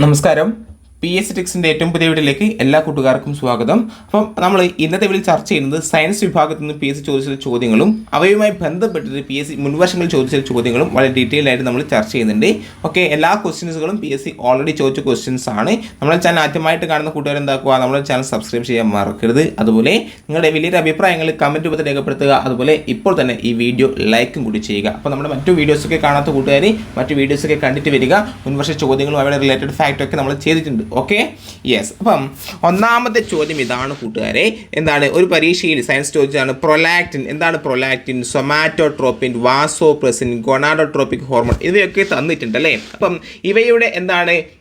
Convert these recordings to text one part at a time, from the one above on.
നമസ്കാരം. P S ടെക്സിന്റെ ഏറ്റവും പുതിയ വീഡിയോയിലേക്ക് എല്ലാ കൂട്ടുകാർക്കും സ്വാഗതം. അപ്പം നമ്മൾ ഇന്നത്തെ വീഡിയോയിൽ ചർച്ച ചെയ്യുന്നത് സയൻസ് വിഭാഗത്തിൽ നിന്ന് പി എസ് സി ചോദിച്ച ചോദ്യങ്ങളും അവയുമായി ബന്ധപ്പെട്ടിട്ട് പി എസ് സി മുൻവർഷങ്ങളിൽ ചോദിച്ച ചോദ്യങ്ങളും വളരെ ഡീറ്റെയിൽ ആയിട്ട് നമ്മൾ ചർച്ച ചെയ്യുന്നുണ്ട്. ഓക്കെ എല്ലാ ക്വസ്റ്റ്യൻസുകളും പി എസ് സി ഓൾറെഡി ചോദിച്ച ക്വസ്റ്റ്യൻസ് ആണ്. നമ്മുടെ ചാനൽ ആദ്യമായിട്ട് കാണുന്ന കൂട്ടുകാർ എന്താക്കുക? നമ്മുടെ ചാനൽ സബ്സ്ക്രൈബ് ചെയ്യാൻ മറക്കരുത്. അതുപോലെ നിങ്ങളുടെ വലിയൊരു അഭിപ്രായങ്ങൾ കമന്റ് രൂപത്തിൽ രേഖപ്പെടുത്തുക. അതുപോലെ ഇപ്പോൾ തന്നെ ഈ വീഡിയോ ലൈക്കും കൂടി ചെയ്യുക. അപ്പോൾ നമ്മുടെ മറ്റു വീഡിയോസൊക്കെ കാണാത്ത കൂട്ടുകാർ മറ്റു വീഡിയോസൊക്കെ കണ്ടിട്ട് വരിക. മുൻവർഷ ചോദ്യങ്ങളും അവയുടെ റിലേറ്റഡ് ഫാക്റ്റൊക്കെ നമ്മൾ ചെയ്തിട്ടുണ്ട്. ഓക്കെ യെസ് അപ്പം ഒന്നാമത്തെ ചോദ്യം ഇതാണ് കൂട്ടുകാരെ. എന്താണ്? ഒരു പരീക്ഷയിൽ സയൻസ് ചോദിച്ചതാണ് പ്രൊലാക്റ്റിൻ എന്താണ് prolactin somatotropin vasopressin gonadotropic hormone ഇവയൊക്കെ തന്നിട്ടുണ്ട് അല്ലേ അപ്പം ഇവയുടെ എന്താണ്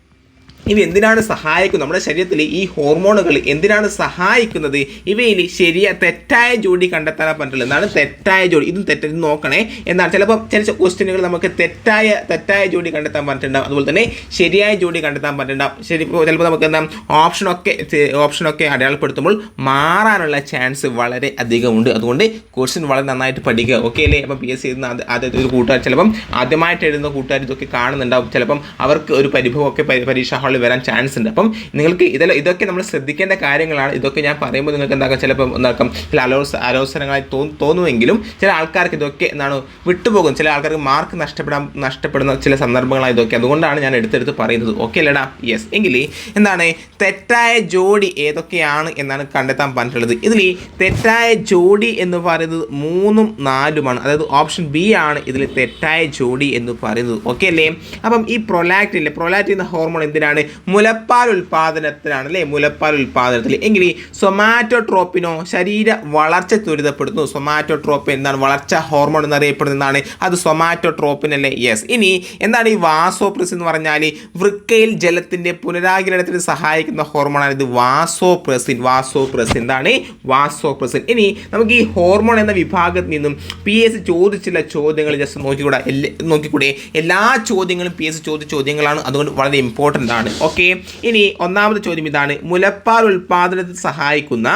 ഇവ എന്തിനാണ് സഹായിക്കുന്നത്? നമ്മുടെ ശരീരത്തിൽ ഈ ഹോർമോണുകൾ എന്തിനാണ് സഹായിക്കുന്നത്? ഇവയിൽ ശരിയ തെറ്റായ ജോഡി കണ്ടെത്താൻ പറ്റില്ല എന്നാണ് തെറ്റായ ജോഡി ഇതും തെറ്റെന്ന് നോക്കണേ. എന്നാൽ ചിലപ്പോൾ ചില ക്വസ്റ്റ്യനുകൾ നമുക്ക് തെറ്റായ തെറ്റായ ജോഡി കണ്ടെത്താൻ പറ്റുന്നുണ്ടാവും അതുപോലെ തന്നെ ശരിയായ ജോഡി കണ്ടെത്താൻ പറ്റുന്നുണ്ടാവും ശരി ചിലപ്പോൾ നമുക്ക് എന്താ ഓപ്ഷനൊക്കെ ഓപ്ഷനൊക്കെ അടയാളപ്പെടുത്തുമ്പോൾ മാറാനുള്ള ചാൻസ് വളരെ അധികമുണ്ട് അതുകൊണ്ട് ക്വസ്റ്റ്യൻ വളരെ നന്നായിട്ട് പഠിക്കുക. ഓക്കെ അല്ലേ? അപ്പം പി എസ് സി ആദ്യത്തെ ഒരു കൂട്ടുകാർ ചിലപ്പം ആദ്യമായിട്ട് എഴുതുന്ന കൂട്ടുകാർ ഇതൊക്കെ കാണുന്നുണ്ടാവും. ചിലപ്പം അവർക്ക് ഒരു പരിഭവമൊക്കെ പരീക്ഷാ ഹാളിൽ വരാൻ ചാൻസ് ഉണ്ട്. അപ്പം നിങ്ങൾക്ക് ഇതെല്ലാം ഇതൊക്കെ നമ്മൾ ശ്രദ്ധിക്കേണ്ട കാര്യങ്ങളാണ്. ഇതൊക്കെ ഞാൻ പറയുമ്പോൾ നിങ്ങൾക്ക് എന്താക്കാം? ചിലപ്പോൾ എന്താക്കാം? ചില അലോസ അലോസരങ്ങളായി തോന്നുമെങ്കിലും ചില ആൾക്കാർക്ക് ഇതൊക്കെ എന്താണ് വിട്ടുപോകും. ചില ആൾക്കാർക്ക് മാർക്ക് നഷ്ടപ്പെടാൻ നഷ്ടപ്പെടുന്ന ചില സന്ദർഭങ്ങളാണ് ഇതൊക്കെ. അതുകൊണ്ടാണ് ഞാൻ എടുത്തെടുത്ത് പറയുന്നത്. ഓക്കെ അല്ലേടാ? യെസ് എങ്കിൽ എന്താണ്? തെറ്റായ ജോഡി ഏതൊക്കെയാണ് എന്നാണ് കണ്ടെത്താൻ പറഞ്ഞിട്ടുള്ളത്. ഇതിൽ തെറ്റായ ജോഡി എന്ന് പറയുന്നത് മൂന്നും നാലുമാണ്. അതായത് ഓപ്ഷൻ ബി ആണ് ഇതിൽ തെറ്റായ ജോഡി എന്ന് പറയുന്നത്. ഓക്കെ അല്ലേ? അപ്പം ഈ പ്രൊലാക്റ്റിൻ ഇല്ലേ എന്ന ഹോർമോൺ എന്തിനാണ്? മുലപ്പാൽ ഉൽപാദനത്തിനാണ് അല്ലേ? മുലപ്പാൽ ഉൽപാദനത്തിൽ. എങ്കിൽ ഈ സൊമാറ്റോട്രോപ്പിനോ ശരീര വളർച്ച ത്വരിതപ്പെടുത്തുന്നു. സൊമാറ്റോട്രോപ്പിൻ എന്താണ്? വളർച്ച ഹോർമോൺ എന്നറിയപ്പെടുന്നതാണ്. അത് സൊമാറ്റോട്രോപ്പിൻ അല്ലേ യെസ് ഇനി എന്താണ് ഈ വാസോപ്രസ് എന്ന് പറഞ്ഞാൽ വൃക്കയിൽ ജലത്തിന്റെ പുനരാകിരണത്തിന് സഹായിക്കുന്ന ഹോർമോണാണ് ഇത് വാസോപ്രസിൻ. വാസോപ്രസിൻ എന്താണ്? വാസോപ്രസിൻ. ഇനി നമുക്ക് ഈ ഹോർമോൺ എന്ന വിഭാഗത്തിൽ നിന്നും പി എസ് ചോദിച്ചില്ല ചോദ്യങ്ങൾ ജസ്റ്റ് നോക്കിക്കൂടാ? എല്ലാ നോക്കിക്കൂടെ? എല്ലാ ചോദ്യങ്ങളും പി എസ് ചോദിച്ച ചോദ്യങ്ങളാണ്. അതുകൊണ്ട് വളരെ ഇമ്പോർട്ടന്റ് ആണ്. ഓക്കെ. ഇനി ഒന്നാമത്തെ ചോദ്യം ഇതാണ്. മുലപ്പാൽ ഉൽപാദനത്തിൽ സഹായിക്കുന്ന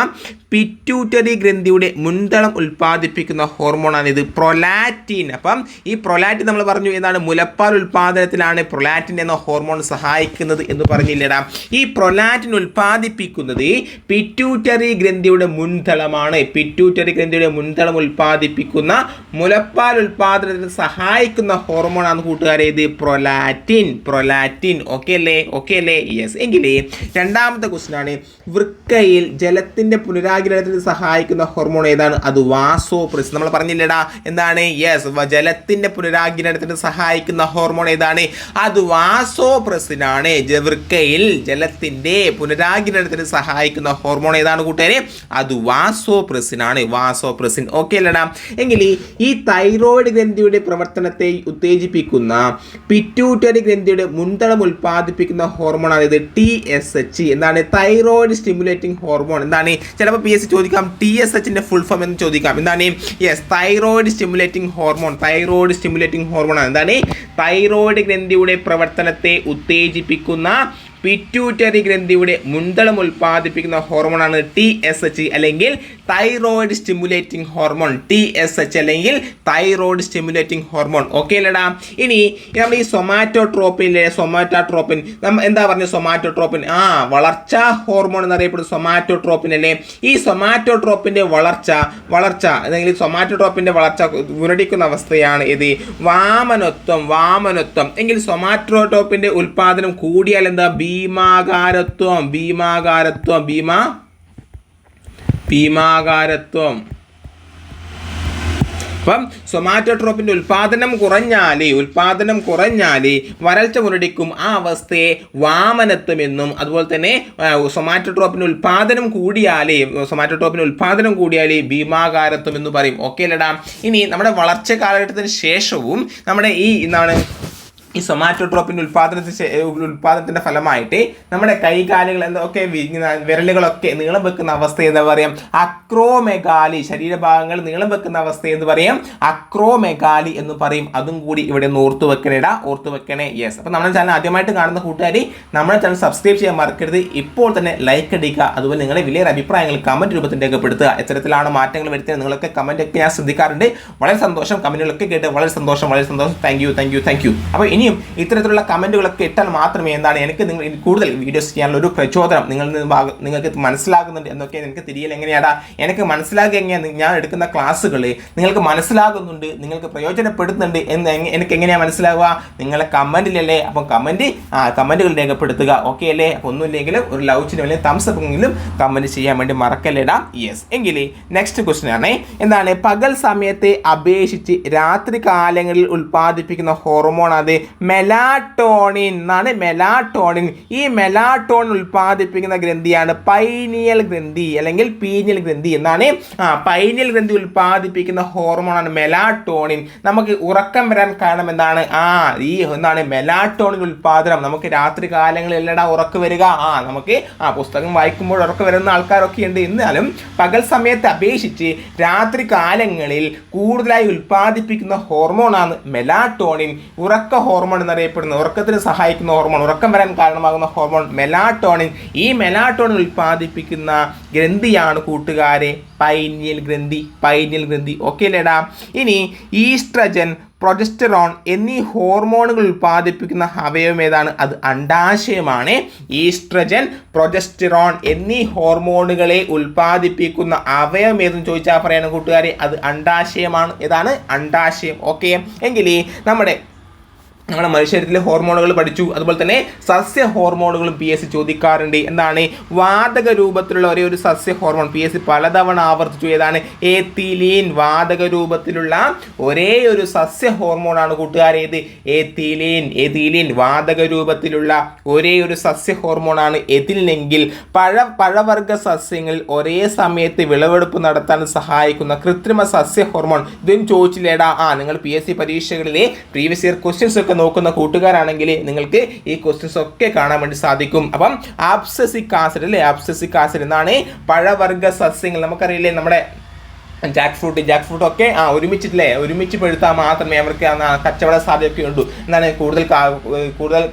പിറ്റ്യൂട്ടറി ഗ്രന്ഥിയുടെ മുൻതളം ഉൽപ്പാദിപ്പിക്കുന്ന ഹോർമോണാണ് ഇത് പ്രൊലാറ്റിൻ അപ്പം ഈ പ്രൊലാറ്റിൻ നമ്മൾ പറഞ്ഞു എന്താണ്? മുലപ്പാൽ ഉൽപ്പാദനത്തിലാണ് പ്രൊലാറ്റിൻ എന്ന ഹോർമോൺ സഹായിക്കുന്നത് എന്ന് പറഞ്ഞില്ലടാ. ഈ പ്രൊലാറ്റിൻ ഉൽപ്പാദിപ്പിക്കുന്നത് പിറ്റ്യൂട്ടറി ഗ്രന്ഥിയുടെ മുൻതളമാണ്. പിറ്റ്യൂട്ടറി ഗ്രന്ഥിയുടെ മുൻതളം ഉൽപ്പാദിപ്പിക്കുന്ന മുലപ്പാൽ ഉൽപ്പാദനത്തിന് സഹായിക്കുന്ന ഹോർമോണാണ് കൂട്ടുകാരെ ഇത് പ്രൊലാറ്റിൻ പ്രൊലാറ്റിൻ ഓക്കെ അല്ലേ? ഓക്കെ അല്ലേ? യെസ് എങ്കിലേ രണ്ടാമത്തെ ക്വസ്റ്റ്യൻ ആണ്. വൃക്കയിൽ ജലത്തിന്റെ പുനരാകിരണത്തിന് സഹായിക്കുന്ന ഹോർമോൺ ഏതാണ്? അത് വാസോ പ്രസ് നമ്മൾ പറഞ്ഞില്ലടാ എന്താണ്? യെസ് ജലത്തിന്റെ പുനരാഗ്രഹത്തിന് സഹായിക്കുന്ന ഹോർമോൺ ഏതാണ്? അത് വാസോ പ്രസിനാണ് വൃക്കയിൽ ജലത്തിന്റെ പുനരാഗ്രഹത്തിന് സഹായിക്കുന്ന ഹോർമോൺ ഏതാണ് കൂട്ടുകാരെ? അത് വാസോ പ്രസിനാണ് വാസോ പ്രസിൻ ഓക്കെ അല്ലടാ. എങ്കിൽ ഈ തൈറോയിഡ് ഗ്രന്ഥിയുടെ പ്രവർത്തനത്തെ ഉത്തേജിപ്പിക്കുന്ന പിറ്റ്യൂട്ടറി ഗ്രന്ഥിയുടെ മുൻതളം ഉൽപ്പാദിപ്പിക്കുന്ന ഹോർമോൺ ഇത് ടി എസ് എച്ച് എന്താണ്? തൈറോയിഡ് സ്റ്റിമുലേറ്റിംഗ് ഹോർമോൺ എന്താണ്? ചിലപ്പോൾ പി എസ് ചോദിക്കാം ടി എസ് എച്ചിന്റെ ഫുൾ ഫോം എന്ന് ചോദിക്കാം. എന്താണ്? Yes thyroid stimulating hormone thyroid stimulating hormone ആണ്. എന്താണ്? തൈറോയിഡ് ഗ്രന്ഥിയുടെ പ്രവർത്തനത്തെ ഉത്തേജിപ്പിക്കുന്ന പിറ്റ്യൂട്ടറി ഗ്രന്ഥിയുടെ മുൻതളം ഉൽപ്പാദിപ്പിക്കുന്ന ഹോർമോണാണ് ടി എസ് എച്ച് അല്ലെങ്കിൽ thyroid stimulating hormone T S H അല്ലെങ്കിൽ തൈറോയിഡ് സ്റ്റിമുലേറ്റിംഗ് ഹോർമോൺ ഓക്കെ അല്ലടാ ഇനി നമ്മൾ ഈ സൊമാറ്റോട്രോപ്പിനിലെ സൊമാറ്റോട്രോപ്പിൻ എന്താ പറഞ്ഞത് സൊമാറ്റോട്രോപ്പിൻ ആ വളർച്ചാ ഹോർമോൺ എന്നറിയപ്പെടുന്ന സൊമാറ്റോട്രോപ്പിൻ അല്ലേ? ഈ സൊമാറ്റോട്രോപ്പിന്റെ വളർച്ച വളർച്ച അല്ലെങ്കിൽ സൊമാറ്റോട്രോപ്പിന്റെ വളർച്ച മുരടിക്കുന്ന അവസ്ഥയാണ് ഇത് വാമനത്വം വാമനത്വം. എങ്കിൽ സൊമാറ്റോട്രോപ്പിന്റെ ഉൽപാദനം കൂടിയാൽ എന്താ? ഭീമാകാരത്വം ഭീമാകാരത്വം ഭീമ ഭീമാകാരത്വം. അപ്പം സൊമാറ്റോട്രോപ്പിന്റെ ഉൽപാദനം കുറഞ്ഞാൽ ഉൽപാദനം കുറഞ്ഞാൽ വരൾച്ച മുരടിക്കും ആ അവസ്ഥയെ വാമനത്വം എന്നും അതുപോലെ തന്നെ സൊമാറ്റോട്രോപ്പിന്റെ ഉൽപാദനം കൂടിയാൽ സൊമാറ്റോട്രോപ്പിന്റെ ഉൽപാദനം കൂടിയാൽ ഭീമാകാരത്വം എന്ന് പറയും. ഓക്കെ അല്ലടാ ഇനി നമ്മുടെ വളർച്ച കാലഘട്ടത്തിന് ശേഷവും നമ്മുടെ ഈ എന്താണ് ഈ സൊമാറ്റോട്രോപ്പിന്റെ ഉൽപാദനത്തിന് ശേ- ഉൽപാദനത്തിന്റെ ഫലമായിട്ട് നമ്മുടെ കൈകാലുകൾ എന്തൊക്കെ വിരലുകളൊക്കെ നീളം വെക്കുന്ന അവസ്ഥ എന്താ പറയാം. അക്രോമെഗാലി ശരീരഭാഗങ്ങൾ നീളം വെക്കുന്ന അവസ്ഥ എന്ന് പറയാം. അക്രോമെഗാലി എന്ന് പറയും. അതും കൂടി ഇവിടെ ഓർത്തു വെക്കണേടാ ഓർത്തു വെക്കണേ. യെസ് അപ്പോൾ നമ്മുടെ ചാനൽ ആദ്യമായിട്ട് കാണുന്ന കൂട്ടുകാർ നമ്മുടെ ചാനൽ സബ്സ്ക്രൈബ് ചെയ്യാൻ മറക്കരുത്. ഇപ്പോൾ തന്നെ ലൈക്ക് അടിക്കുക. അതുപോലെ നിങ്ങളുടെ വലിയ അഭിപ്രായങ്ങൾ കമന്റ് രൂപത്തിൽ രേഖപ്പെടുത്തുക. എത്തരത്തിലാണ് മാറ്റങ്ങൾ വരുത്തുക നിങ്ങളൊക്കെ കമന്റ് ഒക്കെ ഞാൻ ശ്രദ്ധിക്കാറുണ്ട്. വളരെ സന്തോഷം. കമന്റുകളൊക്കെ കേട്ട് വളരെ സന്തോഷം. വളരെ സന്തോഷം. Thank you thank you thank you അപ്പോൾ ഇനിയും ഇത്തരത്തിലുള്ള കമന്റുകളൊക്കെ ഇട്ടാൽ മാത്രമേ എന്താണ് എനിക്ക് നിങ്ങൾ കൂടുതൽ വീഡിയോസ് ചെയ്യാനുള്ള ഒരു പ്രചോദനം നിങ്ങൾ നിങ്ങൾക്ക് മനസ്സിലാകുന്നുണ്ട് എന്നൊക്കെ എനിക്ക് തിരിയൽ എങ്ങനെയാടാ? എനിക്ക് മനസ്സിലാകുക എങ്ങനെയാണ് ഞാൻ എടുക്കുന്ന ക്ലാസ്സുകൾ നിങ്ങൾക്ക് മനസ്സിലാകുന്നുണ്ട് നിങ്ങൾക്ക് പ്രയോജനപ്പെടുത്തുന്നുണ്ട് എന്ന് എനിക്ക് എങ്ങനെയാണ് മനസ്സിലാവുക? നിങ്ങളെ കമന്റിലല്ലേ അപ്പം കമന്റ് ആ കമന്റുകൾ രേഖപ്പെടുത്തുക. ഓക്കെ അല്ലേ? അപ്പോൾ ഒന്നുമില്ലെങ്കിൽ ഒരു ലവ് ചിഹ്നം അല്ലെങ്കിൽ തംസ് എങ്കിലും കമന്റ് ചെയ്യാൻ വേണ്ടി മറക്കല്ലേടാ യെസ് എങ്കിൽ നെക്സ്റ്റ് ക്വസ്റ്റ്യൻ ആണേ. എന്താണ്? പകൽ സമയത്തെ അപേക്ഷിച്ച് രാത്രി കാലങ്ങളിൽ ഉൽപ്പാദിപ്പിക്കുന്ന ഹോർമോൺ അത് മെലാട്ടോണിൻ എന്നാണ് മെലാട്ടോണിൻ. ഈ മെലാട്ടോൺ ഉൽപ്പാദിപ്പിക്കുന്ന ഗ്രന്ഥിയാണ് പൈനിയൽ ഗ്രന്ഥി അല്ലെങ്കിൽ പീനിയൽ ഗ്രന്ഥി എന്നാണ്. ആ പൈനിയൽ ഗ്രന്ഥി ഉൽപ്പാദിപ്പിക്കുന്ന ഹോർമോണാണ് മെലാട്ടോണിൻ. നമുക്ക് ഉറക്കം വരാൻ കാരണം എന്താണ്? ആ ഈ എന്താണ്? മെലാട്ടോണിൻ ഉൽപാദനം നമുക്ക് രാത്രി കാലങ്ങളിൽ എല്ലടാ ഉറക്കം വരിക. ആ നമുക്ക് ആ പുസ്തകം വായിക്കുമ്പോൾ ഉറക്കം വരുന്ന ആൾക്കാരൊക്കെ ഉണ്ട്. എന്നാലും പകൽ സമയത്ത് അപേക്ഷിച്ച് രാത്രി കാലങ്ങളിൽ കൂടുതലായി ഉൽപ്പാദിപ്പിക്കുന്ന ഹോർമോണാണ് മെലാട്ടോണിൻ. ഉറക്ക ഹോർമോൺ എന്നറിയപ്പെടുന്നത്. ഉറക്കത്തിന് സഹായിക്കുന്ന ഹോർമോൺ ഉറക്കം വരാൻ കാരണമാകുന്ന ഹോർമോൺ മെലാട്ടോണിൻ ഈ മെലാട്ടോണിൻ ഉൽപ്പാദിപ്പിക്കുന്ന ഗ്രന്ഥിയാണ് കൂട്ടുകാരെ. പൈനിയൽ ഗ്രന്ഥി പൈനിയൽ ഗ്രന്ഥി. ഓക്കെ അല്ലേടാ? ഇനി ഈസ്ട്രജൻ പ്രൊജസ്റ്ററോൺ എന്നീ ഹോർമോണുകൾ ഉൽപ്പാദിപ്പിക്കുന്ന അവയവം ഏതാണ്? അത് അണ്ടാശയമാണ് ഈസ്ട്രജൻ പ്രൊജസ്റ്ററോൺ എന്നീ ഹോർമോണുകളെ ഉൽപ്പാദിപ്പിക്കുന്ന അവയവം ഏതെന്ന് ചോദിച്ചാൽ പറയണം കൂട്ടുകാരെ? അത് അണ്ടാശയമാണ് ഏതാണ്? അണ്ടാശയം ഓക്കെ എങ്കിൽ നമ്മുടെ നമ്മുടെ മനുഷ്യരത്തിലെ ഹോർമോണുകൾ പഠിച്ചു. അതുപോലെ തന്നെ സസ്യ ഹോർമോണുകളും പി എസ് സി ചോദിക്കാറുണ്ട്. എന്താണ്? വാതക രൂപത്തിലുള്ള ഒരേ ഒരു സസ്യ ഹോർമോൺ. പി എസ് സി പലതവണ ആവർത്തിച്ചു. ഏതാണ്? എത്തിലീൻ. വാതക രൂപത്തിലുള്ള ഒരേ ഒരു സസ്യ ഹോർമോണാണ് കൂട്ടുകാരേത് എത്തിലീൻ. എതിലീൻ വാതക രൂപത്തിലുള്ള ഒരേ ഒരു സസ്യ ഹോർമോണാണ്. എതിലിനെങ്കിൽ പഴ പഴവർഗ സസ്യങ്ങളിൽ ഒരേ സമയത്ത് വിളവെടുപ്പ് നടത്താൻ സഹായിക്കുന്ന കൃത്രിമ സസ്യ ഹോർമോൺ. ഇതും ചോദിച്ചില്ലേടാ? ആ നിങ്ങൾ പി എസ് സി പരീക്ഷകളിലെ പ്രീവിയസ് ഇയർ ക്വസ്റ്റ്യൻസ് ഒക്കെ നോക്കുന്ന കൂട്ടുകാരാണെങ്കിൽ നിങ്ങൾക്ക് ഈ ക്വസ്റ്റ്യൻസ് ഒക്കെ കാണാൻ വേണ്ടി സാധിക്കും. അപ്പം ആപ്സസിക് ആസിഡ് അല്ലേ? ആപ്സസിക് ആസിഡ് എന്നാണ് പഴവർഗ സസ്യങ്ങൾ. നമുക്കറിയില്ലേ നമ്മുടെ ജാക്ക് ഫ്രൂട്ട് ജാക്ക് ഫ്രൂട്ട് ഒക്കെ ആ ഒരുമിച്ചിട്ടില്ലേ? ഒരുമിച്ച് പെടുത്താൽ മാത്രമേ അവർക്ക് കച്ചവട സാധ്യതയൊക്കെ ഉള്ളൂ. എന്നാണ് കൂടുതൽ കൂടുതൽ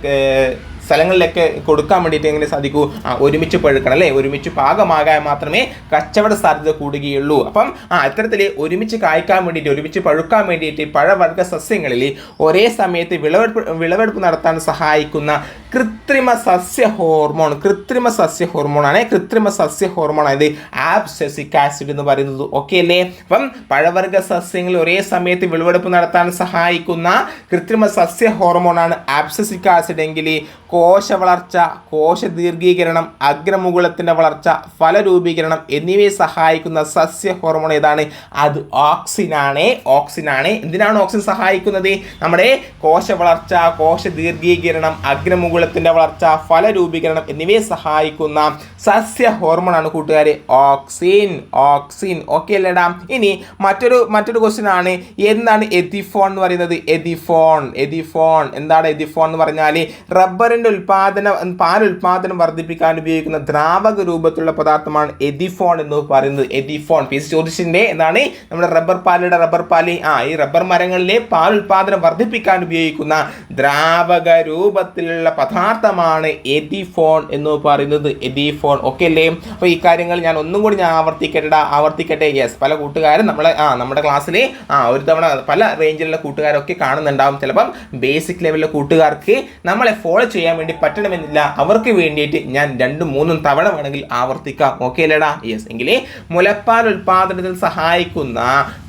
സ്ഥലങ്ങളിലൊക്കെ കൊടുക്കാൻ വേണ്ടിയിട്ട് എങ്ങനെ സാധിക്കൂ? ഒരുമിച്ച് പഴുക്കണം അല്ലേ? ഒരുമിച്ച് പാകമാകാൻ മാത്രമേ കച്ചവട സാധ്യത കൂടുകയുള്ളൂ. അപ്പം ആ ഇത്തരത്തിൽ ഒരുമിച്ച് കായ്ക്കാൻ വേണ്ടിയിട്ട് ഒരുമിച്ച് പഴുക്കാൻ വേണ്ടിയിട്ട് പഴവർഗ സസ്യങ്ങളിൽ ഒരേ സമയത്ത് വിളവെടുപ്പ് വിളവെടുപ്പ് നടത്താൻ സഹായിക്കുന്ന കൃത്രിമ സസ്യ ഹോർമോൺ കൃത്രിമ സസ്യ ഹോർമോണാണ് കൃത്രിമ സസ്യ ഹോർമോൺ അതായത് ആബ്സെസിക് ആസിഡ് എന്ന് പറയുന്നത്. ഓക്കെ അല്ലേ? അപ്പം പഴവർഗ സസ്യങ്ങൾ ഒരേ സമയത്ത് വിളവെടുപ്പ് നടത്താൻ സഹായിക്കുന്ന കൃത്രിമ സസ്യ ഹോർമോൺ ആണ് ആബ്സെസിക് ആസിഡ് എങ്കിൽ കോശ വളർച്ച കോശ ദീർഘീകരണം അഗ്രമുകുളത്തിന്റെ വളർച്ച ഫലരൂപീകരണം എന്നിവയെ സഹായിക്കുന്ന സസ്യ ഹോർമോൺ ഏതാണ്? അത് ഓക്സിനാണ്. ഓക്സിനാണ്. എന്തിനാണ് ഓക്സിൻ സഹായിക്കുന്നത്? നമ്മുടെ കോശ വളർച്ച കോശ ദീർഘീകരണം അഗ്രമുകുളത്തിന്റെ വളർച്ച ഫലരൂപീകരണം എന്നിവയെ സഹായിക്കുന്ന സസ്യ ഹോർമോൺ ആണ് കൂട്ടുകാരെ ഓക്സിൻ. ഓക്സിൻ. ഓക്കെ അല്ലേടാ ഇനി മറ്റൊരു മറ്റൊരു ക്വസ്റ്റ്യൻ ആണ്. എന്താണ് എതിഫോൺ എന്ന് പറയുന്നത്? എതിഫോൺ. എതിഫോൺ. എന്താണ് എതിഫോൺ എന്ന് പറഞ്ഞാൽ റബ്ബറിന്റെ ഉൽപാദനം പാൽ ഉൽപാദനം വർദ്ധിപ്പിക്കാൻ ഉപയോഗിക്കുന്ന ദ്രാവക രൂപത്തിലുള്ള പദാർത്ഥമാണ് എതിഫോൺ എന്ന് പറയുന്നത്. എതിഫോൺ പി എസ് ചോദിച്ചിന്റെ എന്താണ്? നമ്മുടെ റബ്ബർ പാലിയുടെ റബ്ബർ പാൽ ആ ഈ റബ്ബർ മരങ്ങളിലെ പാൽ ഉൽപാദനം വർദ്ധിപ്പിക്കാൻ ഉപയോഗിക്കുന്ന ദ്രാവക രൂപത്തിലുള്ള പദാർത്ഥമാണ് എതിഫോൺ എന്ന് പറയുന്നത്. എതിഫോൺ ഓക്കെ അല്ലേ? അപ്പോൾ ഈ കാര്യങ്ങൾ ഞാൻ ഒന്നും കൂടി ഞാൻ ആവർത്തിക്കട്ടെ ആവർത്തിക്കട്ടെ. യെസ് പല കൂട്ടുകാരും നമ്മളെ ആ നമ്മുടെ ക്ലാസ്സിലെ ആ ഒരു തവണ പല റേഞ്ചിലുള്ള കൂട്ടുകാരൊക്കെ കാണുന്നുണ്ടാവും. ചിലപ്പം ബേസിക് ലെവലിലെ കൂട്ടുകാർക്ക് നമ്മളെ ഫോളോ ചെയ്യാൻ വേണ്ടി പറ്റണമെന്നില്ല. അവർക്ക് വേണ്ടിയിട്ട് ഞാൻ രണ്ടും മൂന്നും തവണ വേണമെങ്കിൽ ആവർത്തിക്കാം. ഓക്കെ അല്ലേടാ? യെസ് എങ്കിൽ മുലപ്പാൽ ഉൽപാദനത്തിൽ സഹായിക്കുന്ന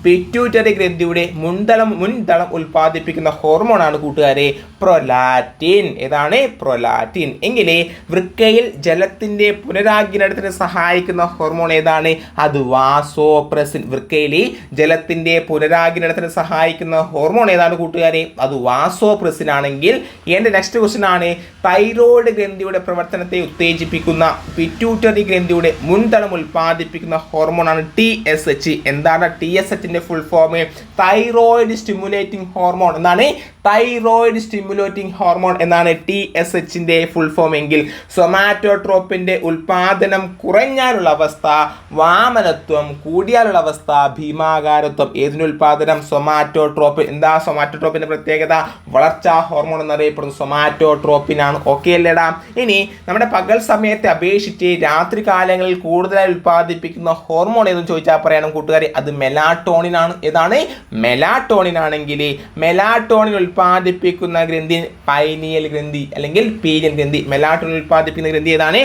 പിറ്റ്യൂട്ടറി ഗ്രന്ഥിയുടെ മുൻതളം മുൻതളം ഉൽപ്പാദിപ്പിക്കുന്ന ഹോർമോണാണ് കൂട്ടുകാരെ പ്രൊലാറ്റിൻ ഏതാണ്? പ്രൊലാറ്റിൻ എങ്കിൽ വൃക്കയിൽ ജലത്തിന്റെ പുനരാഗിരണത്തിന് സഹായിക്കുന്ന ഹോർമോൺ ഏതാണ്? അത് വാസോപ്രസിൻ വൃക്കയിൽ ജലത്തിന്റെ പുനരാഗിരണത്തിന് സഹായിക്കുന്ന ഹോർമോൺ ഏതാണ് കൂട്ടുകാരെ? അത് വാസോപ്രസിൻ ആണെങ്കിൽ എന്റെ നെക്സ്റ്റ് ക്വസ്റ്റ്യൻ ആണ്. തൈറോയ്ഡ് ഗ്രന്ഥിയുടെ പ്രവർത്തനത്തെ ഉത്തേജിപ്പിക്കുന്ന പിറ്റ്യൂട്ടറി ഗ്രന്ഥിയുടെ മുൻതലം ഉൽപ്പാദിപ്പിക്കുന്ന ഹോർമോണാണ് ടി എസ് എച്ച് എന്താണ് T S എച്ചിന്റെ full form thyroid stimulating hormone എന്നാണ് തൈറോയിഡ് സ്റ്റിമുലേറ്റിംഗ് ഹോർമോൺ എന്നാണ് ടി എസ് എച്ചിന്റെ ഫുൾ ഫോം എങ്കിൽ സൊമാറ്റോട്രോപ്പിന്റെ ഉൽപാദനം കുറഞ്ഞാലുള്ള അവസ്ഥ വാമനത്വം കൂടിയാലുള്ള അവസ്ഥ ഭീമാകാരത്വം ഏതിന് ഉൽപാദനം? സൊമാറ്റോട്രോപ്പ് എന്താ സൊമാറ്റോട്രോപ്പിന്റെ പ്രത്യേകത? വളർച്ചാ ഹോർമോൺ എന്നറിയപ്പെടുന്നു സൊമാറ്റോട്രോപ്പിനാണ് ഓക്കെ അല്ലേടാ? ഇനി നമ്മുടെ പകൽ സമയത്തെ അപേക്ഷിച്ച് രാത്രി കാലങ്ങളിൽ കൂടുതലായി ഉൽപ്പാദിപ്പിക്കുന്ന ഹോർമോൺ ഏതെന്ന് ചോദിച്ചാൽ പറയണം കൂട്ടുകാരെ. അത് മെലാട്ടോണിനാണ് ഏതാണ്? മെലാട്ടോണിൻ ആണെങ്കിൽ മെലാട്ടോണിൻ ഉൽപ്പാദിപ്പിക്കുന്ന ഗ്രന്ഥി പൈനിയൽ ഗ്രന്ഥി അല്ലെങ്കിൽ പീനിയൽ ഗ്രന്ഥി. മെലാട്ടോണിൻ ഉൽപ്പാദിപ്പിക്കുന്ന ഗ്രന്ഥി ഏതാണ്?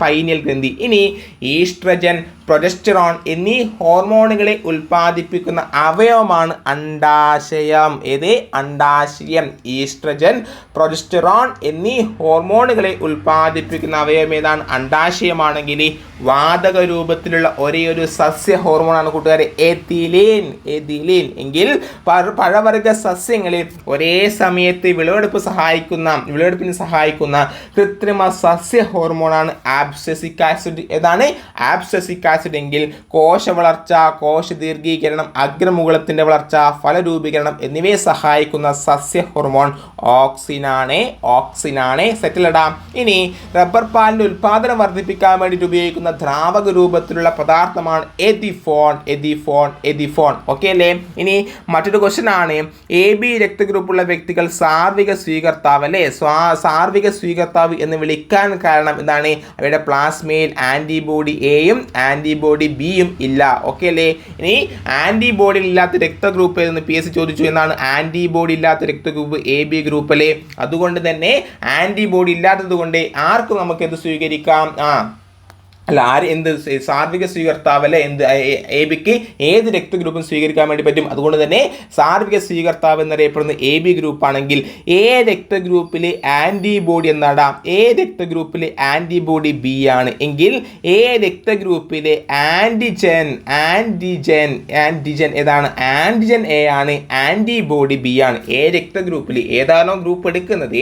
പൈനിയൽ ഗ്രന്ഥി. ഇനി ഈസ്ട്രജൻ പ്രൊജസ്റ്ററോൺ എന്നീ ഹോർമോണുകളെ ഉൽപ്പാദിപ്പിക്കുന്ന അവയവമാണ് അണ്ടാശയം ഏത്? അണ്ടാശയം ഈസ്ട്രജൻ പ്രൊജസ്റ്ററോൺ എന്നീ ഹോർമോണുകളെ ഉൽപ്പാദിപ്പിക്കുന്ന അവയവം ഏതാണ്? അണ്ടാശയമാണെങ്കിൽ വാതക രൂപത്തിലുള്ള ഒരേ ഒരു സസ്യ ഹോർമോണാണ് കൂട്ടുകാരെ എത്തിലീൻ എതിലീൻ. എങ്കിൽ പഴ- പഴവർഗ സസ്യങ്ങളിൽ ഒരേ സമയത്ത് വിളവെടുപ്പ് സഹായിക്കുന്ന വിളവെടുപ്പിന് സഹായിക്കുന്ന കൃത്രിമ സസ്യ ഹോർമോണാണ് ആബ്സെസിക് ആസിഡ്. ഏതാണ്? ആബ്സെസിക് ആസിഡ് എങ്കിൽ കോശ വളർച്ച കോശ ദീർഘീകരണം അഗ്രമുകുളത്തിന്റെ വളർച്ച ഫലരൂപീകരണം എന്നിവയെ സഹായിക്കുന്ന സസ്യ ഹോർമോൺ ഓക്സിനാണ് ഓക്സിനാണ് സെറ്റിലിടാം ഇനി റബ്ബർ പാലിന്റെ ഉൽപാദനം വർദ്ധിപ്പിക്കാൻ വേണ്ടിയിട്ട് ഉപയോഗിക്കുന്ന ദ്രാവക രൂപത്തിലുള്ള പദാർത്ഥമാണ് എതിഫോൺ എതിഫോൺ എതിഫോൺ. ഓക്കെ അല്ലേ? ഇനി മറ്റൊരു ക്വസ്റ്റൻ ആണ്. എ ബി രക്തഗ്രൂപ്പുള്ള വ്യക്തികൾ സാർവിക സ്വീകർത്താവ് അല്ലേ? സ്വാ സാർവിക സ്വീകർത്താവ് എന്ന് വിളിക്കാൻ കാരണം എന്താണ്? അവരുടെ പ്ലാസ്മയിൽ ആന്റിബോഡി എയും ആന്റിബോഡി ബിയും ഇല്ല. ഓക്കെ അല്ലേ? ഇനി ആന്റിബോഡി ഇല്ലാത്ത രക്തഗ്രൂപ്പ് എന്ന് പി എസ് ചോദിച്ചു എന്നാണ്. ആന്റിബോഡി ഇല്ലാത്ത രക്തഗ്രൂപ്പ് എ ബി ഗ്രൂപ്പ് അല്ലേ? അതുകൊണ്ട് തന്നെ ആന്റിബോഡി ഇല്ലാത്തത് കൊണ്ട് ആർക്കും നമുക്ക് എന്ത് സ്വീകരിക്കാം? ആ അല്ല ആര് എന്ത് സാർവിക സ്വീകർത്താവല്ല എന്ത് എ ബിക്ക് ഏത് രക്തഗ്രൂപ്പും സ്വീകരിക്കാൻ വേണ്ടി പറ്റും? അതുകൊണ്ട് തന്നെ സാർവിക സ്വീകർത്താവ് എന്നറിയപ്പെടുന്ന എ ബി ഗ്രൂപ്പ് ആണെങ്കിൽ എ രക്തഗ്രൂപ്പിലെ ആന്റിബോഡി എന്നാടാം എ രക്തഗ്രൂപ്പിലെ ആന്റിബോഡി ബി ആണ്. എങ്കിൽ എ രക്തഗ്രൂപ്പിലെ ആന്റിജൻ ആന്റിജൻ ആന്റിജൻ ഏതാണ്? ആന്റിജൻ എ ആണ് ആന്റിബോഡി ബി ആണ്. എ രക്തഗ്രൂപ്പിൽ ഏതാണോ ഗ്രൂപ്പ് എടുക്കുന്നത്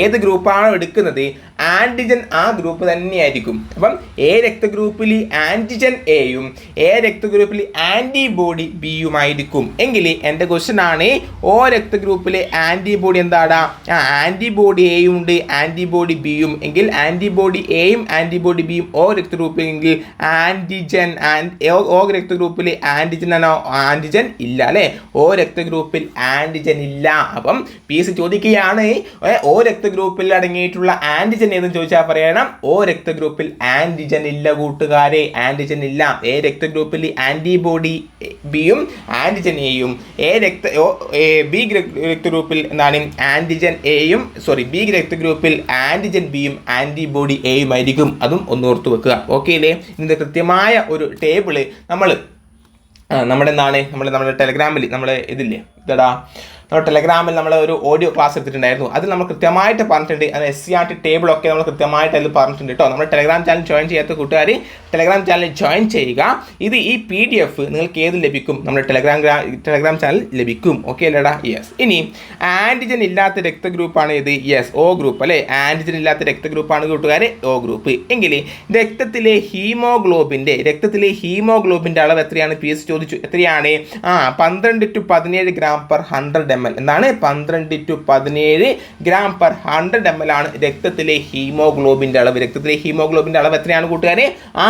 ഏത് ഗ്രൂപ്പാണോ എടുക്കുന്നത് ആന്റിജൻ ആ ഗ്രൂപ്പ് തന്നെയായിരിക്കും. അപ്പം എ രക്തഗ്രൂപ്പിൽ ആന്റിജൻ എയും എ രക്തഗ്രൂപ്പിൽ ആന്റിബോഡി ബിയുമായിരിക്കും എങ്കിൽ എന്റെ ക്വസ്റ്റൻ ആണ് ഓ രക്തഗ്രൂപ്പിലെ ആന്റിബോഡി എന്താണ് ആന്റിബോഡി എയും ഉണ്ട് ആന്റിബോഡി ബിയും എങ്കിൽ ആന്റിബോഡി എയും ആന്റിബോഡി ബിയും ഓ രക്തഗ്രൂപ്പിൽ എങ്കിൽ ആന്റിജൻ ആൻഡ് ഓ രക്തഗ്രൂപ്പിൽ ആന്റിജൻ ആണോ? ആന്റിജൻ ഇല്ല അല്ലേ? ഓ രക്തഗ്രൂപ്പിൽ ആന്റിജൻ ഇല്ല. അപ്പം പി എസ് ചോദിക്കുകയാണ് ഓ രക്തഗ്രൂപ്പിൽ അടങ്ങിയിട്ടുള്ള ആന്റിജൻ ഏതെന്ന് ചോദിച്ചാൽ പറയണം? ഓ രക്തഗ്രൂപ്പിൽ ആന്റിജൻ ഇല്ല കൂട്ടുകാരെ ആന്റിജൻ ഇല്ല. എ രക്തഗ്രൂപ്പിൽ ആന്റിബോഡി ബിയും ആന്റിജൻ എയും എ രക്ത ബി ഗ്രൂപ്പ്- രക്തഗ്രൂപ്പിൽ എന്താണ്? ആന്റിജൻ എയും സോറി ബി രക്തഗ്രൂപ്പിൽ ആന്റിജൻ ബിയും ആന്റിബോഡി എയും ആയിരിക്കും അതും ഒന്ന് ഓർത്ത് വെക്കുക. ഓക്കെ അല്ലേ ഇതിന്റെ കൃത്യമായ ഒരു ടേബിൾ നമ്മൾ നമ്മുടെ എന്താണ് നമ്മൾ നമ്മുടെ ടെലഗ്രാമിൽ നമ്മൾ ഇതില്ലേ? ഇതടാ. നമ്മുടെ ടെലഗ്രാമിൽ നമ്മൾ ഒരു ഓഡിയോ ക്ലാസ് എടുത്തിട്ടുണ്ടായിരുന്നു. അതിൽ നമ്മൾ കൃത്യമായിട്ട് പറഞ്ഞിട്ടുണ്ട്. അത് എസ് സി ആർ ടി ടേബിളൊക്കെ നമ്മൾ കൃത്യമായിട്ട് അതിൽ പറഞ്ഞിട്ടുണ്ട് കേട്ടോ നമ്മുടെ ടെലഗ്രാം ചാനൽ ജോയിൻ ചെയ്യാത്ത കൂട്ടുകാർ ടെലഗ്രാം ചാനൽ ജോയിൻ ചെയ്യുക. ഇത് ഈ പി ഡി എഫ് നിങ്ങൾക്ക് ഏത് ലഭിക്കും? നമ്മുടെ ടെലഗ്രാം ഗ്രാ- ടെലഗ്രാം ചാനൽ ലഭിക്കും. ഓക്കെ അല്ലേടാ? യെസ് ഇനി ആന്റിജൻ ഇല്ലാത്ത രക്തഗ്രൂപ്പാണ് ഇത്. യെസ് ഓ ഗ്രൂപ്പ് അല്ലേ? ആന്റിജൻ ഇല്ലാത്ത രക്തഗ്രൂപ്പാണ് കൂട്ടുകാർ ഓ ഗ്രൂപ്പ് എങ്കിൽ രക്തത്തിലെ ഹീമോഗ്ലോബിന്റെ രക്തത്തിലെ ഹീമോഗ്ലോബിന്റെ അളവ് എത്രയാണ്? പി എസ് ചോദിച്ചു. എത്രയാണ്? ആ പന്ത്രണ്ട് ടു പതിനേഴ് gram per hundred M L എന്താണ് പന്ത്രണ്ട് ടു പതിനേഴ് gram per hundred M L ആണ് രക്തത്തിലെ ഹീമോഗ്ലോബിന്റെ അളവ്. രക്തത്തിലെ ഹീമോഗ്ലോബിന്റെ അളവ് എത്രയാണ് കൂട്ടുകാരെ? ആ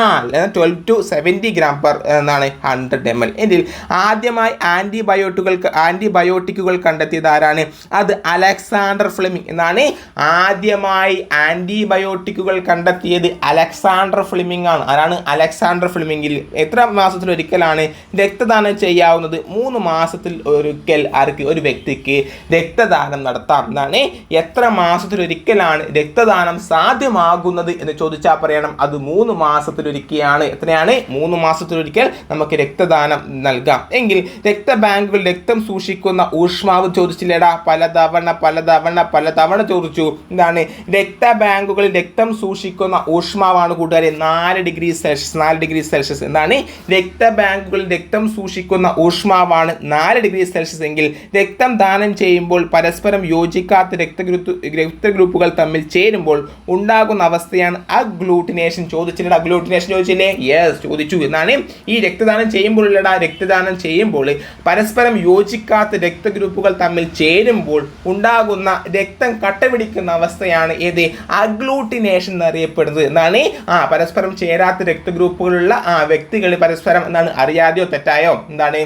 twelve to seventy gram per എന്നാണ് ഹൺഡ്രഡ് എം എൽ എങ്കിൽ ആദ്യമായി ആന്റിബയോട്ടുകൾക്ക് ആന്റിബയോട്ടിക്കുകൾ കണ്ടെത്തിയത് ആരാണ്? അത് അലക്സാണ്ടർ ഫ്ലെമിംഗ് എന്നാണ് ആദ്യമായി ആന്റിബയോട്ടിക്കുകൾ കണ്ടെത്തിയത് അലക്സാണ്ടർ ഫ്ലെമിംഗ് ആണ്. ആരാണ്? അലക്സാണ്ടർ ഫ്ലെമിംഗിൽ. എത്ര മാസത്തിലൊരിക്കലാണ് രക്തദാനം ചെയ്യാവുന്നത്? മൂന്ന് മാസത്തിൽ ഒരിക്കൽ ആർക്ക് ഒരു വ്യക്തിക്ക് രക്തദാനം നടത്താം. എന്നാണ് എത്ര മാസത്തിലൊരിക്കലാണ് രക്തദാനം സാധ്യമാകുന്നത് എന്ന് ചോദിച്ചാൽ പറയണം. അത് മൂന്ന് മാസത്തിലൊരിക്കലാണ് എത്രയാണ്? മൂന്ന് മാസത്തിലൊരിക്കൽ നമുക്ക് രക്തദാനം നൽകാം. എങ്കിൽ രക്തബാങ്കുകൾ രക്തം സൂക്ഷിക്കുന്ന ഊഷ്മാവ് ചോദിച്ചില്ലേടാ? പലതവണ പലതവണ പലതവണ ചോദിച്ചു. എന്താണ്? രക്തബാങ്കുകളിൽ രക്തം സൂക്ഷിക്കുന്ന ഊഷ്മാവാണ് കൂട്ടുകാരെ. നാല് ഡിഗ്രി സെൽഷ്യസ് നാല് ഡിഗ്രി സെൽഷ്യസ്. എന്താണ്? രക്തബാങ്കുകളിൽ രക്തം സൂക്ഷിക്കുന്ന ഊഷ്മാവാണ് നാല് ഡിഗ്രി സെൽഷ്യസ് ചോദിച്ചത് എങ്കിൽ രക്തം ദാനം ചെയ്യുമ്പോൾ പരസ്പരം യോജിക്കാത്ത രക്തഗ്രൂപ്പ് രക്തഗ്രൂപ്പുകൾ തമ്മിൽ ചേരുമ്പോൾ ഉണ്ടാകുന്ന അവസ്ഥയാണ് അഗ്ലൂട്ടിനേഷൻ. ചോദിച്ചില്ല അഗ്ലൂട്ടിനേഷൻ ചോദിച്ചില്ലേ? യെസ് ചോദിച്ചു എന്നാണ്. ഈ രക്തദാനം ചെയ്യുമ്പോഴുള്ള രക്തദാനം ചെയ്യുമ്പോൾ പരസ്പരം യോജിക്കാത്ത രക്തഗ്രൂപ്പുകൾ തമ്മിൽ ചേരുമ്പോൾ ഉണ്ടാകുന്ന രക്തം കട്ടപിടിക്കുന്ന അവസ്ഥയാണ് ഏത്? അഗ്ലൂട്ടിനേഷൻ എന്നറിയപ്പെടുന്നത് എന്നാണ്. ആ പരസ്പരം ചേരാത്ത രക്തഗ്രൂപ്പുകളുള്ള ആ വ്യക്തികൾ പരസ്പരം എന്താണ്? അറിയാതെയോ തെറ്റായോ? എന്താണ്?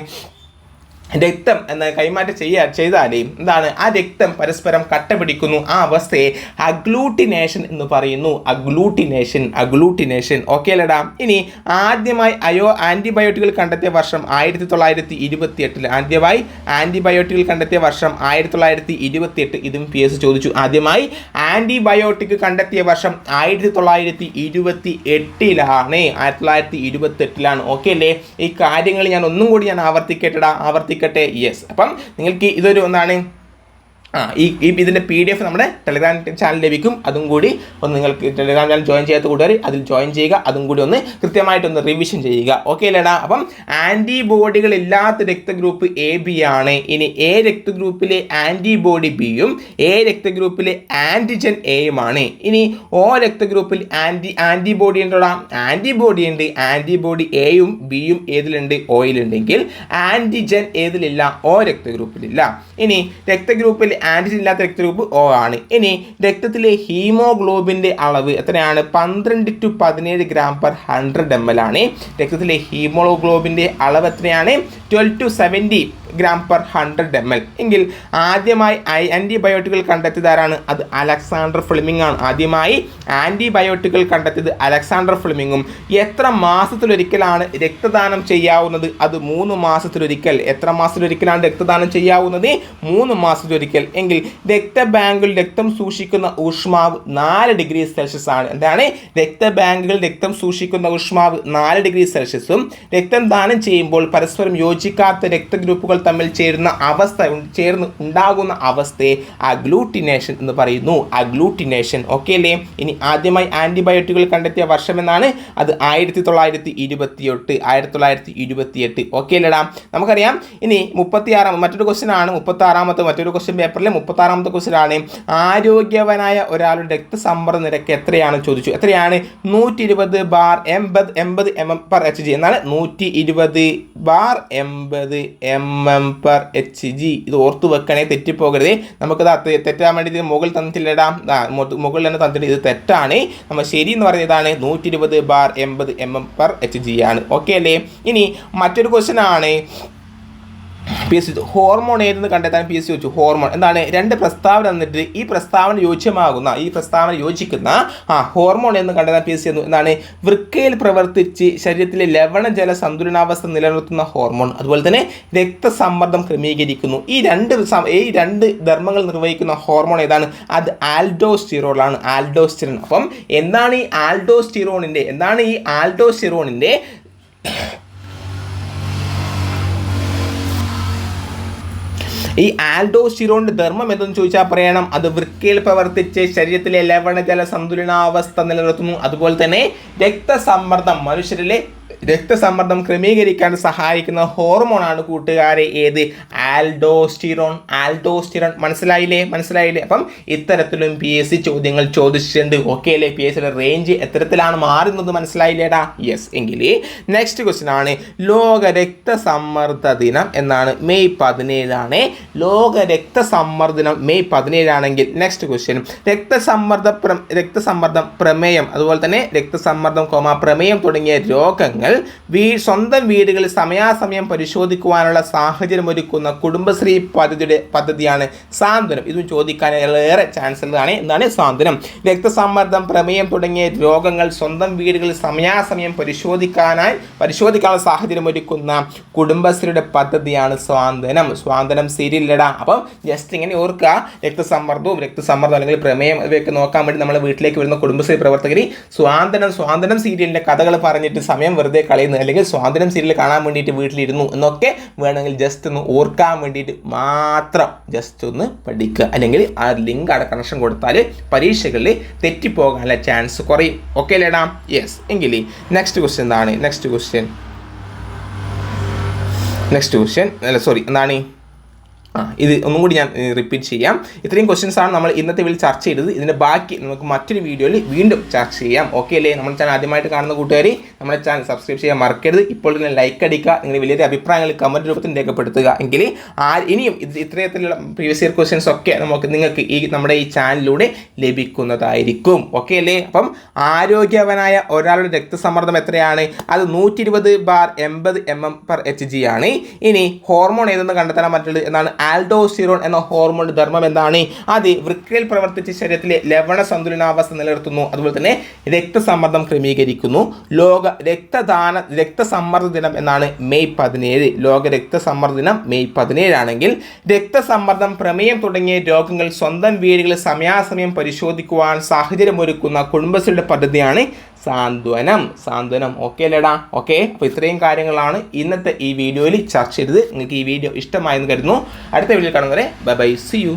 രക്തം എന്ന കൈമാറ്റം ചെയ്യാ ചെയ്താലേ എന്താണ് ആ രക്തം പരസ്പരം കട്ട പിടിക്കുന്നു ആ അവസ്ഥയെ അഗ്ലൂട്ടിനേഷൻ എന്ന് പറയുന്നു. അഗ്ലൂട്ടിനേഷൻ അഗ്ലൂട്ടിനേഷൻ ഓക്കെ അല്ലടാ ഇനി ആദ്യമായി അയോ ആന്റിബയോട്ടിക്കുകൾ കണ്ടെത്തിയ വർഷം ആയിരത്തി തൊള്ളായിരത്തി ഇരുപത്തി എട്ടിൽ ആദ്യമായി ആന്റിബയോട്ടിക്കുകൾ കണ്ടെത്തിയ വർഷം ആയിരത്തി തൊള്ളായിരത്തി ഇരുപത്തി എട്ട് ഇതും പി എസ് ചോദിച്ചു. ആദ്യമായി ആന്റിബയോട്ടിക് കണ്ടെത്തിയ വർഷം ആയിരത്തി തൊള്ളായിരത്തി ഇരുപത്തി എട്ടിലാണ് ആയിരത്തി തൊള്ളായിരത്തി ഇരുപത്തി എട്ടിലാണ് ഓക്കെ അല്ലേ ഈ കാര്യങ്ങൾ ഞാൻ ഒന്നും കൂടി ഞാൻ ആവർത്തിക്കട്ടെടാ. ആവർത്തിക്കട്ടെ യെസ് അപ്പം നിങ്ങൾക്ക് ഇതൊരു ഒന്നാണ് ആ ഈ ഈ ഇതിന്റെ പി ഡി എഫ് നമ്മുടെ ടെലിഗ്രാം ചാനൽ ലഭിക്കും. അതും കൂടി ഒന്ന് നിങ്ങൾക്ക് ടെലിഗ്രാം ചാനൽ ജോയിൻ ചെയ്യാത്ത കൂട്ടുകാർ അതിൽ ജോയിൻ ചെയ്യുക. അതും കൂടി ഒന്ന് കൃത്യമായിട്ടൊന്ന് റിവിഷൻ ചെയ്യുക. ഓക്കെ അല്ലേടാ അപ്പം ആന്റിബോഡികൾ ഇല്ലാത്ത രക്തഗ്രൂപ്പ് എ ബി ആണ്. ഇനി എ രക്തഗ്രൂപ്പിലെ ആന്റിബോഡി ബിയും എ രക്തഗ്രൂപ്പിലെ ആന്റിജൻ എയുമാണ് ഇനി ഓ രക്തഗ്രൂപ്പിൽ ആന്റി ആന്റിബോഡി ഉണ്ടോടാ ആന്റിബോഡി ഉണ്ട്. ആന്റിബോഡി എയും ബിയും ഏതിലുണ്ട്? ഓയിലുണ്ടെങ്കിൽ ആന്റിജൻ ഏതിലില്ല? ഓ രക്തഗ്രൂപ്പിലില്ല. ഇനി രക്തഗ്രൂപ്പിൽ ആന്റിജൻ ഇല്ലാത്ത രക്തഗ്രൂപ്പ് ഓ ആണ്. ഇനി രക്തത്തിലെ ഹീമോഗ്ലോബിന്റെ അളവ് എത്രയാണ്? പന്ത്രണ്ട് ടു പതിനേഴ് gram per hundred M L ആണ്. രക്തത്തിലെ ഹീമോഗ്ലോബിന്റെ അളവ് എത്രയാണ്? Twelve to seventy gram per hundred M L എങ്കിൽ ആദ്യമായി ആന്റിബയോട്ടിക്കുകൾ കണ്ടെത്തിയതാരാണ് അത് അലക്സാണ്ടർ ഫ്ലെമിംഗ് ആണ്. ആദ്യമായി ആന്റിബയോട്ടിക്കുകൾ കണ്ടെത്തിയത് അലക്സാണ്ടർ ഫ്ലിമിങ്ങും എത്ര മാസത്തിലൊരിക്കലാണ് രക്തദാനം ചെയ്യാവുന്നത്? അത് മൂന്ന് മാസത്തിലൊരിക്കൽ. എത്ര മാസത്തിലൊരിക്കലാണ് രക്തദാനം ചെയ്യാവുന്നത്? മൂന്ന് മാസത്തിലൊരിക്കൽ. എങ്കിൽ രക്തബാങ്കിൽ രക്തം സൂക്ഷിക്കുന്ന ഊഷ്മാവ് നാല് ഡിഗ്രി സെൽഷ്യസ് ആണ്. എന്താണ്? രക്തബാങ്കിൽ രക്തം സൂക്ഷിക്കുന്ന ഊഷ്മാവ് നാല് ഡിഗ്രി സെൽഷ്യസും. രക്തം ദാനം ചെയ്യുമ്പോൾ പരസ്പരം യോജിക്കാത്ത രക്തഗ്രൂപ്പുകൾ തമ്മിൽ ചേരുന്ന അവസ്ഥ ചേർന്ന് ഉണ്ടാകുന്ന അവസ്ഥയെ അഗ്ലൂട്ടിനേഷൻ എന്ന് പറയുന്നു. അഗ്ലൂട്ടിനേഷൻ ഓക്കെ അല്ലേ? ഇനി ആദ്യമായി ആന്റിബയോട്ടിക്കുകൾ കണ്ടെത്തിയ വർഷമെന്നാണ് അത് ആയിരത്തി തൊള്ളായിരത്തി ഇരുപത്തി എട്ട് ആയിരത്തി തൊള്ളായിരത്തി ഇരുപത്തി എട്ട് ഓക്കെ അല്ലേടാ? നമുക്കറിയാം. ഇനി മുപ്പത്തി ആറാം മറ്റൊരു ക്വസ്റ്റ്യൻ ആണ്. മുപ്പത്തി ആറാമത്തെ മറ്റൊരു ക്വസ്റ്റ്യൻ പേപ്പറിലെ മുപ്പത്തി ആറാമത്തെ ക്വസ്റ്റ്യൻ ആണ്. ആരോഗ്യവനായ ഒരാളുടെ രക്തസമ്മർദ്ദ നിരക്ക് എത്രയാണ് ചോദിച്ചു. എത്രയാണ്? നൂറ്റി ഇരുപത് ബാർ എൺപത് എൺപത് M M per H G എന്നാണ്. നൂറ്റി ഇരുപത് ബാർ എൺപത് M M per H G ഇത് ഓർത്തു വെക്കണേ തെറ്റിപ്പോകരുത്. നമുക്കത് തെറ്റാൻ വേണ്ടി മുകളിൽ തന്നിട്ടില്ലടാ. മുകളിൽ തന്നെ തന്നിട്ട് ഇത് തെറ്റാണ്. നമ്മൾ ശരി എന്ന് പറയുന്നത് ഇതാണ്. നൂറ്റി ഇരുപത് ബാർ എൺപത് M M per H G ആണ്. ഓക്കെ അല്ലേ? ഇനി മറ്റൊരു ക്വസ്റ്റൻ ആണ്. പി എസ് ഹോർമോൺ ഏതെന്ന് കണ്ടെത്താൻ പി എസ് ചോദിച്ചു. ഹോർമോൺ എന്താണ്? രണ്ട് പ്രസ്താവന തന്നിട്ട് ഈ പ്രസ്താവന യോജ്യമാകുന്ന ഈ പ്രസ്താവന യോജിക്കുന്ന ആ ഹോർമോൺ എന്ന് കണ്ടെത്താൻ പി എസ് എന്താണ്? വൃക്കയിൽ പ്രവർത്തിച്ച് ശരീരത്തിലെ ലവണ ജല സന്തുലനാവസ്ഥ നിലനിർത്തുന്ന ഹോർമോൺ അതുപോലെ തന്നെ രക്തസമ്മർദ്ദം ക്രമീകരിക്കുന്നു. ഈ രണ്ട് ഈ രണ്ട് ധർമ്മങ്ങൾ നിർവഹിക്കുന്ന ഹോർമോൺ ഏതാണ്? അത് ആൽഡോസ്റ്റിറോളാണ്. ആൽഡോസ്റ്റിറോൺ. അപ്പം എന്താണ് ഈ ആൽഡോസ്റ്റിറോണിന്റെ എന്താണ് ഈ ആൽഡോസ്റ്റിറോണിന്റെ ഈ ആൽഡോ ആൽഡോസ്റ്റിറോണിന്റെ ധർമ്മം എന്തെന്ന് ചോദിച്ചാൽ പറയണം? അത് വൃക്കയിൽ പ്രവർത്തിച്ച് ശരീരത്തിലെ ലവണജല സന്തുലനാവസ്ഥ നിലനിർത്തുന്നു. അതുപോലെ തന്നെ രക്തസമ്മർദ്ദം മനുഷ്യരിലെ രക്തസമ്മർദ്ദം ക്രമീകരിക്കാൻ സഹായിക്കുന്ന ഹോർമോണാണ് കൂട്ടുകാരെ ഏത്? ആൽഡോസ്റ്റിറോൺ. ആൽഡോസ്റ്റിറോൺ. മനസ്സിലായില്ലേ? മനസ്സിലായില്ലേ? അപ്പം ഇത്തരത്തിലും പി എസ് സി ചോദ്യങ്ങൾ ചോദിച്ചിട്ടുണ്ട്. ഓക്കെ അല്ലേ? പി എസ് സിയുടെ റേഞ്ച് എത്തരത്തിലാണ് മാറുന്നത് മനസ്സിലായില്ലേടാ? യെസ് എങ്കിൽ നെക്സ്റ്റ് ക്വസ്റ്റ്യൻ ആണ്. ലോക രക്തസമ്മർദ്ദ ദിനം എന്നാണ്. മെയ് പതിനേഴാണ്. ലോക രക്തസമ്മർദ്ദ ദിനം മെയ് പതിനേഴാണെങ്കിൽ നെക്സ്റ്റ് ക്വസ്റ്റ്യൻ രക്തസമ്മർദ്ദ രക്തസമ്മർദ്ദം പ്രമേയം അതുപോലെ തന്നെ രക്തസമ്മർദ്ദം കോമ പ്രമേയം തുടങ്ങിയ രോഗങ്ങൾ വീ സ്വന്തം വീടുകളിൽ സമയാസമയം പരിശോധിക്കുവാനുള്ള സാഹചര്യം ഒരുക്കുന്ന കുടുംബശ്രീ പദ്ധതിയുടെ പദ്ധതിയാണ് സാന്ത്വനം. ഇതും ചോദിക്കാൻ ഏറെ ചാൻസ് ഉള്ളതാണ് എന്താണ് സാന്ത്വനം. രക്തസമ്മർദ്ദം പ്രമേയം തുടങ്ങിയ രോഗങ്ങൾ സ്വന്തം വീടുകളിൽ സമയാസമയം പരിശോധിക്കാനായി പരിശോധിക്കാനുള്ള സാഹചര്യം ഒരുക്കുന്ന കുടുംബശ്രീയുടെ പദ്ധതിയാണ് സ്വാന്തനം സ്വാന്തനം സീരിയലിടാ അപ്പം ജസ്റ്റ് ഇങ്ങനെ ഓർക്കുക. രക്തസമ്മർദ്ദവും രക്തസമ്മർദ്ദം അല്ലെങ്കിൽ പ്രമേയം ഇവയൊക്കെ നോക്കാൻ വേണ്ടി നമ്മളെ വീട്ടിലേക്ക് വരുന്ന കുടുംബശ്രീ പ്രവർത്തകർ സ്വാന്തനം സ്വാന്തനം സീരിയലിന്റെ കഥകൾ പറഞ്ഞിട്ട് സമയം വെറുതെ കളയുന്നു അല്ലെങ്കിൽ സ്വാതന്ത്ര്യം സീരിയൽ കാണാൻ വേണ്ടിയിട്ട് വീട്ടിലിരുന്നു എന്നൊക്കെ വേണമെങ്കിൽ ജസ്റ്റ് ഒന്ന് ഓർക്കാൻ വേണ്ടിയിട്ട് മാത്രം ജസ്റ്റ് ഒന്ന് പഠിക്കുക. അല്ലെങ്കിൽ ആ ലിങ്ക് അവിടെ കണക്ഷൻ കൊടുത്താൽ പരീക്ഷകളിൽ തെറ്റിപ്പോകാനുള്ള ചാൻസ് കുറയും. ഓക്കെ അല്ലേടാ യെസ് എങ്കിൽ നെക്സ്റ്റ് ക്വസ്റ്റ്യൻ എന്താണ്? നെക്സ്റ്റ് ക്വസ്റ്റ്യൻ നെക്സ്റ്റ് ക്വസ്റ്റ്യൻ അല്ല സോറി എന്താണ്? ആ ഇത് ഒന്നും കൂടി ഞാൻ റിപ്പീറ്റ് ചെയ്യാം. ഇത്രയും ക്വസ്റ്റ്യൻസ് ആണ് നമ്മൾ ഇന്നത്തെ വീട്ടിൽ ചർച്ച ചെയ്തത്. ഇതിന്റെ ബാക്കി നമുക്ക് മറ്റൊരു വീഡിയോയിൽ വീണ്ടും ചർച്ച ചെയ്യാം. ഓക്കെ അല്ലേ? നമ്മുടെ ചാനൽ ആദ്യമായിട്ട് കാണുന്ന കൂട്ടുകാർ നമ്മുടെ ചാനൽ സബ്സ്ക്രൈബ് ചെയ്യാൻ മറക്കരുത്. ഇപ്പോൾ തന്നെ ലൈക്ക് അടിക്കുക നിങ്ങളുടെ വലിയ അഭിപ്രായങ്ങൾ കമന്റ് രൂപത്തിൽ രേഖപ്പെടുത്തുക. എങ്കിൽ ആ ഇനിയും ഇത് ഇത്തരത്തിലുള്ള പ്രീവിയസ് ഇയർ ക്വസ്റ്റ്യൻസ് ഒക്കെ നമുക്ക് നിങ്ങൾക്ക് ഈ നമ്മുടെ ഈ ചാനലിലൂടെ ലഭിക്കുന്നതായിരിക്കും. ഓക്കെ അല്ലേ? അപ്പം ആരോഗ്യവനായ ഒരാളുടെ രക്തസമ്മർദ്ദം എത്രയാണ്? അത് നൂറ്റി ഇരുപത് ബാർ എൺപത് M M per H G ആണ്. ഇനി ഹോർമോൺ ഏതെന്ന് കണ്ടെത്താൻ പറ്റുള്ളത് എന്നാണ് ആൽഡോസിറോൺ എന്ന ഹോർമോൺ ധർമ്മം എന്താണ്? അത് വൃക്കയിൽ പ്രവർത്തിച്ച് ശരീരത്തിലെ ലവണ സന്തുലനാവസ്ഥ നിലനിർത്തുന്നു. അതുപോലെ തന്നെ രക്തസമ്മർദ്ദം ക്രമീകരിക്കുന്നു. ലോക രക്തദാന രക്തസമ്മർദ്ദ ദിനം എന്നാണ് മെയ് പതിനേഴ്. ലോക രക്തസമ്മർദ്ദ ദിനം മെയ് പതിനേഴാണെങ്കിൽ രക്തസമ്മർദ്ദം പ്രമേയം തുടങ്ങിയ രോഗങ്ങൾ സ്വന്തം വീടുകളിൽ സമയാസമയം പരിശോധിക്കുവാൻ സാഹചര്യമൊരുക്കുന്ന കുടുംബശ്രീയുടെ പദ്ധതിയാണ് സാന്ത്വനം. സാന്ത്വനം ഓക്കെ അല്ലേടാ? ഓക്കെ അപ്പോൾ ഇത്രയും കാര്യങ്ങളാണ് ഇന്നത്തെ ഈ വീഡിയോയിൽ ചർച്ച ചെയ്തത്. നിങ്ങൾക്ക് ഈ വീഡിയോ ഇഷ്ടമായെന്ന് കരുതുന്നു. അടുത്ത വീഡിയോയിൽ കാണുന്നവരെ ബൈ ബൈ. C U